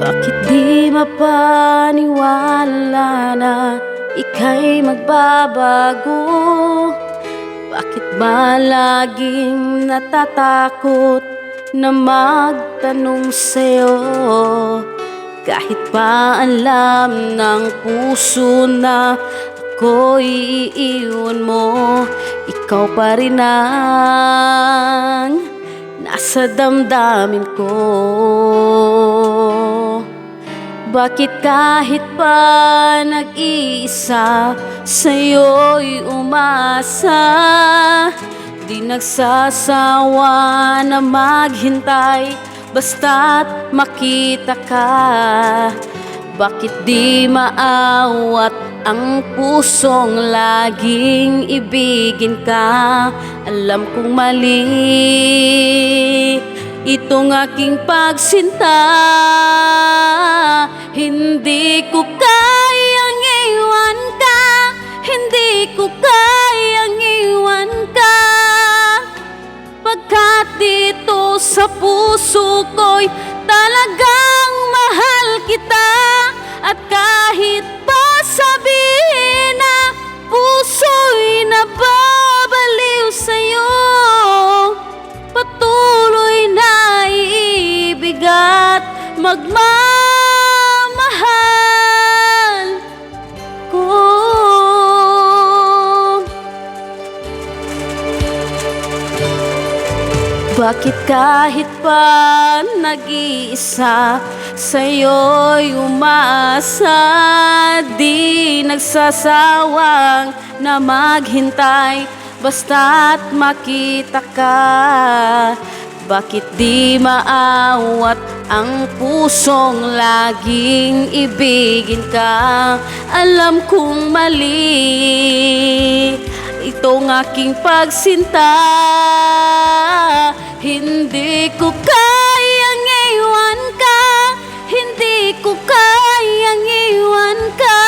Bakit di mapaniwala na ika'y magbabago? Bakit ba laging natatakot na magtanong sa'yo? Kahit pa alam ng puso na ako'y iiwan mo Ikaw pa rin ang nasa damdamin ko bakit kahit pa nag-iisa Sa'yo'y umasa? Di nagsasawa na maghintay Basta't makita ka. Bakit di maawat ang pusong laging ibigin ka? Alam kong mali Itong aking pagsinta Hindi ko kayang iwan ka Hindi ko kayang iwan ka. Pagkat dito sa puso ko'y Talagang mahal kita At kahit iibigat magmamahal ko. Bakit kahit pa nag-iisa Sa'yo'y umaasa Di nagsasawang na maghintay Basta't makita ka bakit di maawat ang pusong laging ibigin ka? Alam kong mali. Itong aking pagsinta. Hindi ko kayang iwan ka. Hindi ko kayang iwan ka.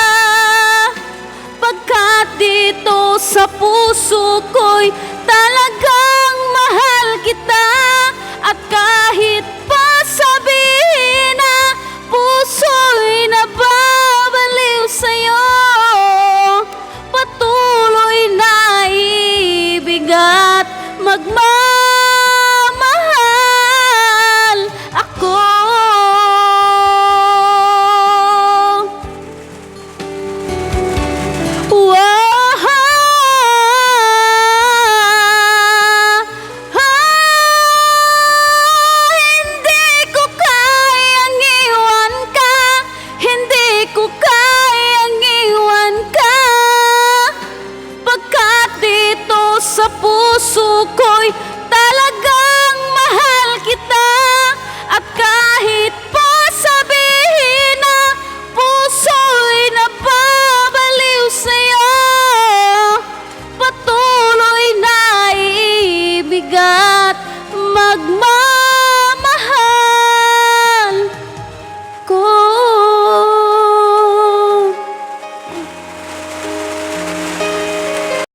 Pagkat dito sa puso ko'y talagang mahal kita. হাক্কাহি